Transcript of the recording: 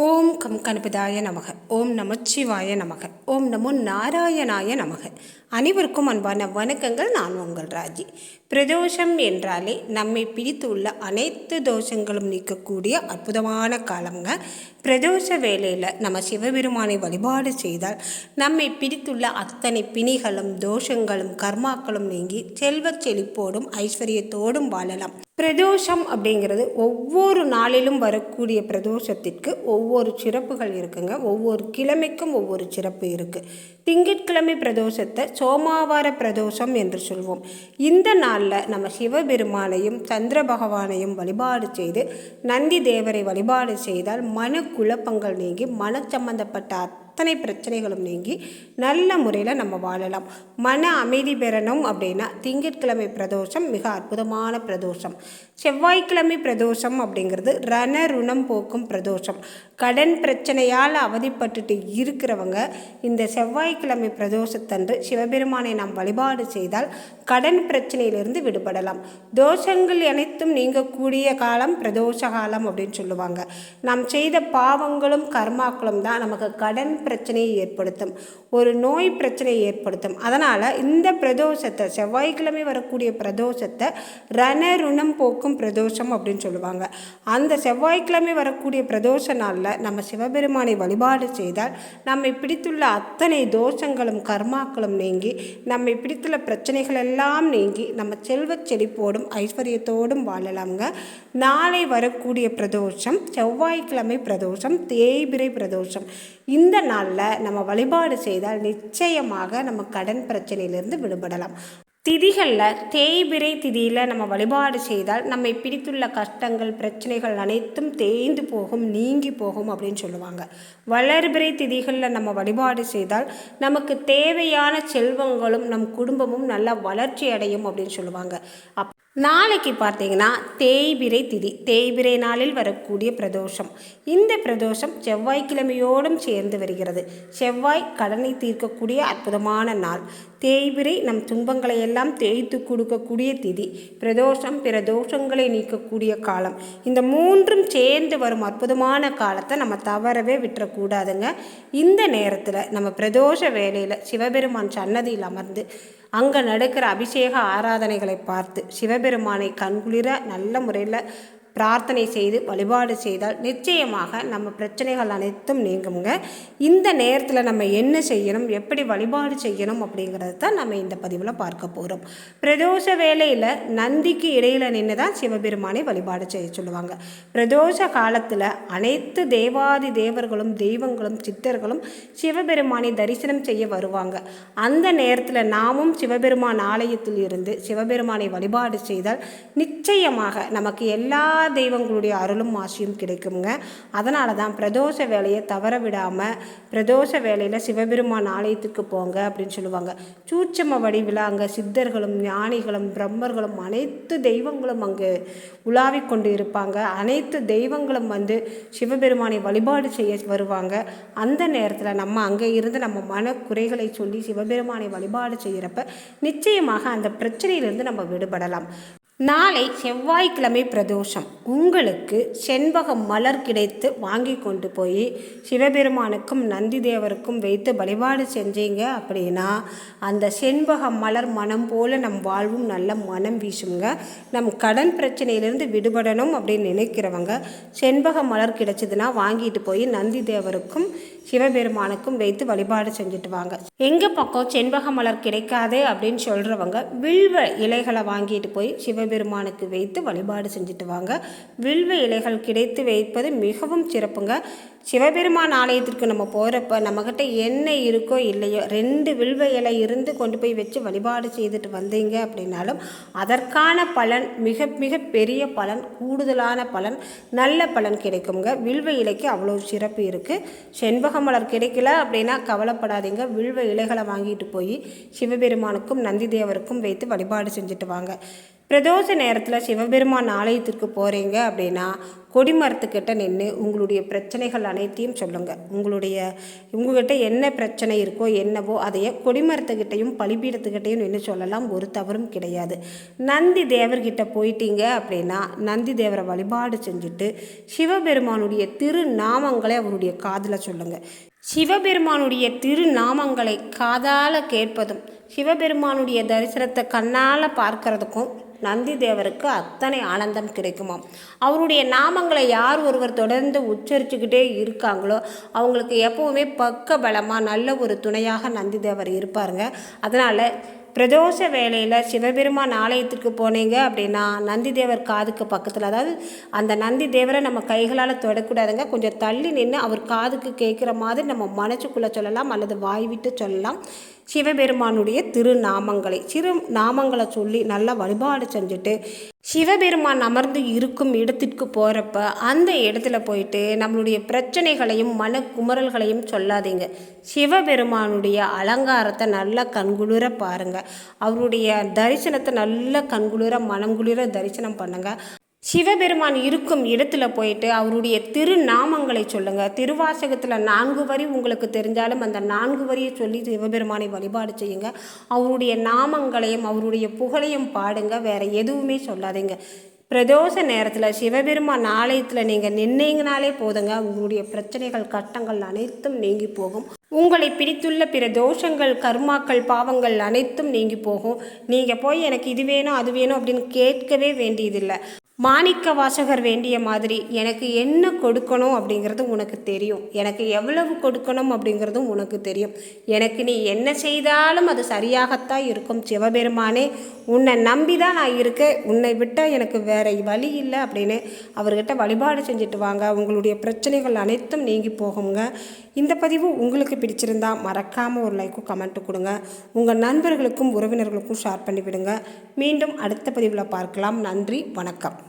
Oh, ஓம் come கணபதாய நமக. ஓம் நமச்சிவாய நமக. ஓம் நமோ நாராயணாய நமக. அனைவருக்கும் அன்பான வணக்கங்கள். நான் உங்கள் ராஜி. பிரதோஷம் என்றாலே நம்மை பிடித்துள்ள அனைத்து தோஷங்களும் நீக்கக்கூடிய அற்புதமான காலங்க பிரதோஷ வேலையில் நம்ம சிவபெருமானை வழிபாடு செய்தால் நம்மை பிடித்துள்ள அத்தனை பிணிகளும் தோஷங்களும் கர்மாக்களும் நீங்கி செல்வச் செழிப்போடும் ஐஸ்வர்யத்தோடும் வாழலாம். பிரதோஷம் அப்படிங்கிறது ஒவ்வொரு நாளிலும் வரக்கூடிய பிரதோஷத்திற்கு ஒவ்வொரு சிறப்புகள் இருக்குங்க. ஒவ்வொரு கிழமைக்கும் ஒவ்வொரு சிறப்பு இருக்குது திங்கட்கிழமை பிரதோஷத்தை சோமாவார பிரதோஷம் என்று சொல்வோம். இந்த நாளில் நம்ம சிவபெருமானையும் சந்திர பகவானையும் வழிபாடு செய்து நந்தி தேவரை வழிபாடு செய்தால் மன குழப்பங்கள் நீங்கி மன சம்பந்தப்பட்ட அத்தனை பிரச்சனைகளும் நீங்கி நல்ல முறையில் நம்ம வாழலாம். மன அமைதி பெறணும் அப்படின்னா திங்கட்கிழமை பிரதோஷம் மிக அற்புதமான பிரதோஷம். செவ்வாய்க்கிழமை பிரதோஷம் அப்படிங்கிறது ரண ருணம் போக்கும் பிரதோஷம். கடன் பிரச்சனையால் அவதிப்பட்டுட்டு இருக்கிறவங்க இந்த செவ்வாய்க்கிழமை பிரதோஷத்தன்று சிவபெருமானை நாம் வழிபாடு செய்தால் கடன் பிரச்சனையிலிருந்து விடுபடலாம். தோஷங்கள் அனைத்தும் நீங்கக்கூடிய காலம் பிரதோஷ காலம் அப்படின்னு சொல்லுவாங்க. நாம் செய்த பாவங்களும் கர்மாக்களும் தான் நமக்கு கடன் பிரச்சனையை ஏற்படுத்தும். ஒரு நோய் பிரச்சனையை ஏற்படுத்தும். அதனால் இந்த பிரதோஷத்தை செவ்வாய்க்கிழமை வரக்கூடிய பிரதோஷத்தை ரண ருணம் போக்கும் பிரதோஷம் அப்படின்னு சொல்லுவாங்க. அந்த செவ்வாய்க்கிழமை வரக்கூடிய பிரதோஷ நாளில் நம்ம சிவபெருமானை வழிபாடு செய்தால் நம்மை பிடித்துள்ள அத்தனை தோஷங்களும் கர்மாக்களும் நீங்கி நம்மை பிடித்துள்ள பிரச்சனைகள் எல்லாம் நீங்கி நம்ம செல்வச் செழிப்போடும் ஐஸ்வர்யத்தோடும் வாழலாம்ங்க. நாளை வரக்கூடிய பிரதோஷம் செவ்வாய்க்கிழமை பிரதோஷம் தேய்பிரை பிரதோஷம். இந்த நாளில் நம்ம வழிபாடு செய்தால் நிச்சயமாக நம்ம கடன் பிரச்சனையிலிருந்து விடுபடலாம். திதிகளில் தேய்பிரை திதியில் நம்ம வழிபாடு செய்தால் நம்மை பிடித்துள்ள கஷ்டங்கள் பிரச்சனைகள் அனைத்தும் தேய்ந்து போகும் நீங்கி போகும் அப்படின்னு சொல்லுவாங்க. வளர்பிறை திதிகளில் நம்ம வழிபாடு செய்தால் நமக்கு தேவையான செல்வங்களும் நம் குடும்பமும் நல்லா வளர்ச்சி அடையும் அப்படின்னு சொல்லுவாங்க. அப் நாளைக்கு பார்த்தீங்கன்னா தேய்பிரை திதி. தேய்பிரை நாளில் வரக்கூடிய பிரதோஷம். இந்த பிரதோஷம் செவ்வாய்க்கிழமையோடும் சேர்ந்து வருகிறது. செவ்வாய் கடனை தீர்க்கக்கூடிய அற்புதமான நாள். தேய்பிரை நம் துன்பங்களை எல்லாம் தேய்த்து கொடுக்கக்கூடிய திதி. பிரதோஷம் பிற தோஷங்களை நீக்கக்கூடிய காலம். இந்த மூன்றும் சேர்ந்து வரும் அற்புதமான காலத்தை நம்ம தவறவே விட்டுறக்கூடாதுங்க. இந்த நேரத்தில் நம்ம பிரதோஷ வேலையில் சிவபெருமான் சன்னதியில் அமர்ந்து அங்கே நடக்கிற அபிஷேக ஆராதனைகளை பார்த்து சிவபெருமானை கண்குளிர நல்ல முறையில் பிரார்த்தனை செய்து வழிபாடு செய்தால் நிச்சயமாக நம்ம பிரச்சனைகள் அனைத்தும் நீங்குங்க இந்த நேரத்தில் நம்ம என்ன செய்யணும் எப்படி வழிபாடு செய்யணும் அப்படிங்கிறது தான் நம்ம இந்த பதிவில் பார்க்க போகிறோம் பிரதோஷ வேலையில் நந்திக்கு இடையில் நின்று தான் சிவபெருமானை வழிபாடு செய்ய சொல்லுவாங்க. பிரதோஷ காலத்தில் அனைத்து தேவாதி தேவர்களும் தெய்வங்களும் சித்தர்களும் சிவபெருமானை தரிசனம் செய்ய வருவாங்க. அந்த நேரத்தில் நாமும் சிவபெருமான் ஆலயத்தில் இருந்து சிவபெருமானை வழிபாடு செய்தால் நிச்சயமாக நமக்கு எல்லா தெய்வங்களுடைய அருளும் ஆசியும் கிடைக்குங்க அதனால தான் பிரதோஷ வேலையை தவற விடாமல் பிரதோஷ வேலையில் சிவபெருமான் ஆலயத்துக்கு போங்க அப்படின்னு சொல்லுவாங்க. சூட்சம வடிவில் அங்கே சித்தர்களும் ஞானிகளும் பிரம்மர்களும் அனைத்து தெய்வங்களும் அங்கு உலாவிக் கொண்டு இருப்பாங்க. அனைத்து தெய்வங்களும் வந்து சிவபெருமானை வழிபாடு செய்ய வருவாங்க. அந்த நேரத்தில் நம்ம அங்கே இருந்து நம்ம மன குறைகளை சொல்லி சிவபெருமானை வழிபாடு செய்கிறப்ப நிச்சயமாக அந்த பிரச்சனையிலிருந்து நம்ம விடுபடலாம். நாளை செவ்வாய்க்கிழமை பிரதோஷம். உங்களுக்கு செண்பகம் மலர் கிடைத்து வாங்கி கொண்டு போய் சிவபெருமானுக்கும் நந்தி தேவருக்கும் வைத்து வழிபாடு செஞ்சீங்க அப்படின்னா அந்த செண்பக மலர் மனம் போல நம் வாழ்வும் நல்ல மனம் வீசுங்க. நம் கடன் பிரச்சனையிலிருந்து விடுபடணும் அப்படின்னு நினைக்கிறவங்க செண்பக மலர் கிடைச்சதுன்னா வாங்கிட்டு போய் நந்தி தேவருக்கும் சிவபெருமானுக்கும் வைத்து வழிபாடு செஞ்சுட்டு வாங்க. எங்கள் பக்கம் செண்பக மலர் கிடைக்காது அப்படின்னு சொல்கிறவங்க வில்வ இலைகளை வாங்கிட்டு போய் சிவபெருமானுக்கு வைத்து வழிபாடு செஞ்சுட்டு வாங்க. வில்வ இலைகள் கிடைத்து வைப்பது மிகவும் சிறப்புங்க. சிவபெருமான் ஆலயத்திற்கு நம்ம போகிறப்ப நம்மக்கிட்ட என்ன இருக்கோ இல்லையோ ரெண்டு வில்வ இலை இருந்து கொண்டு போய் வச்சு வழிபாடு செய்துட்டு வந்தீங்க அப்படின்னாலும் அதற்கான பலன் மிக மிக பெரிய பலன் கூடுதலான பலன் நல்ல பலன் கிடைக்குங்க. வில்வ இலைக்கு அவ்வளோ சிறப்பு இருக்குது செண்பக மலர் கிடைக்கல அப்படின்னா கவலைப்படாதீங்க. வில்வ இலைகளை வாங்கிட்டு போய் சிவபெருமானுக்கும் நந்தி தேவருக்கும் வைத்து வழிபாடு செஞ்சுட்டு வாங்க. பிரதோஷ நேரத்தில் சிவபெருமான் ஆலயத்திற்கு போகிறீங்க அப்படின்னா கொடிமரத்துக்கிட்ட நின்று உங்களுடைய பிரச்சனைகள் அனைத்தையும் சொல்லுங்கள் உங்களுடைய உங்ககிட்ட என்ன பிரச்சனை இருக்கோ என்னவோ அதையே கொடிமரத்துக்கிட்டையும் பலிபீடத்துக்கிட்டையும் நின்று சொல்லலாம். ஒரு தவறும் கிடையாது. நந்தி தேவர்கிட்ட போயிட்டீங்க அப்படின்னா நந்தி தேவரை வழிபாடு செஞ்சுட்டு சிவபெருமானுடைய திருநாமங்களை அவருடைய காதில் சொல்லுங்கள் சிவபெருமானுடைய திருநாமங்களை காதால் கேட்பதும் சிவபெருமானுடைய தரிசனத்தை கண்ணால் பார்க்கறதுக்கும் நந்தி தேவருக்கு அத்தனை ஆனந்தம் கிடைக்குமாம். அவருடைய நாமங்களை யார் ஒருவர் தொடர்ந்து உச்சரிச்சுக்கிட்டே இருக்காங்களோ அவங்களுக்கு எப்பவுமே பக்க பலமாக நல்ல ஒரு துணையாக நந்தி தேவர் இருப்பாருங்க. அதனால் பிரதோஷ வேலையில் சிவபெருமான் ஆலயத்துக்கு போனீங்க அப்படின்னா நந்தி தேவர் காதுக்கு பக்கத்தில் அதாவது அந்த நந்தி தேவரை நம்ம கைகளால் தொடக்கூடாதுங்க. கொஞ்சம் தள்ளி நின்று அவர் காதுக்கு கேட்குற மாதிரி நம்ம மனசுக்குள்ளே சொல்லலாம் அல்லது வாய் விட்டு சொல்லலாம். சிவபெருமானுடைய திருநாமங்களை சிறு நாமங்களை சொல்லி நல்லா வழிபாடு செஞ்சுட்டு சிவபெருமான் அமர்ந்து இருக்கும் இடத்திற்கு போகிறப்ப அந்த இடத்துல போயிட்டு நம்மளுடைய பிரச்சனைகளையும் மன குமரல்களையும் சொல்லாதீங்க. சிவபெருமானுடைய அலங்காரத்தை நல்லா கண்குளிர பாருங்கள் அவருடைய தரிசனத்தை நல்லா கண்குளிர மனங்குளிர தரிசனம் பண்ணுங்கள் சிவபெருமான் இருக்கும் இடத்துல போயிட்டு அவருடைய திருநாமங்களை சொல்லுங்க. திருவாசகத்தில் நான்கு வரி உங்களுக்கு தெரிஞ்சாலும் அந்த நான்கு வரியை சொல்லி சிவபெருமானை வழிபாடு செய்யுங்க. அவருடைய நாமங்களையும் அவருடைய புகழையும் பாடுங்க. வேற எதுவுமே சொல்லாதீங்க. பிரதோஷ நேரத்தில் சிவபெருமான் ஆலயத்தில் நீங்கள் நின்னீங்கனாலே போதுங்க. உங்களுடைய பிரச்சனைகள் கட்டங்கள் அனைத்தும் நீங்கி போகும். உங்களை பிடித்துள்ள பிற தோஷங்கள் கர்மாக்கள் பாவங்கள் அனைத்தும் நீங்கி போகும். நீங்கள் போய் எனக்கு இது வேணும் அது வேணும் அப்படின்னு கேட்கவே வேண்டியதில்லை. மாணிக்க வாசகர் வேண்டிய மாதிரி எனக்கு என்ன கொடுக்கணும் அப்படிங்கிறது உனக்கு தெரியும். எனக்கு எவ்வளவு கொடுக்கணும் அப்படிங்கிறதும் உனக்கு தெரியும். எனக்கு நீ என்ன செய்தாலும் அது சரியாகத்தான் இருக்கும். சிவபெருமானே உன்னை நம்பி தான் நான் இருக்கேன். உன்னை விட்டால் எனக்கு வேறு வழி இல்லை அப்படின்னு அவர்கிட்ட வழிபாடு செஞ்சுட்டு வாங்க. உங்களுடைய பிரச்சனைகள் அனைத்தும் நீங்கி போகுங்க. இந்த பதிவு உங்களுக்கு பிடிச்சிருந்தா மறக்காமல் ஒரு லைக்கும் கமெண்ட்டு கொடுங்க. உங்கள் நண்பர்களுக்கும் உறவினர்களுக்கும் ஷேர் பண்ணிவிடுங்க. மீண்டும் அடுத்த பதிவில் பார்க்கலாம். நன்றி வணக்கம்.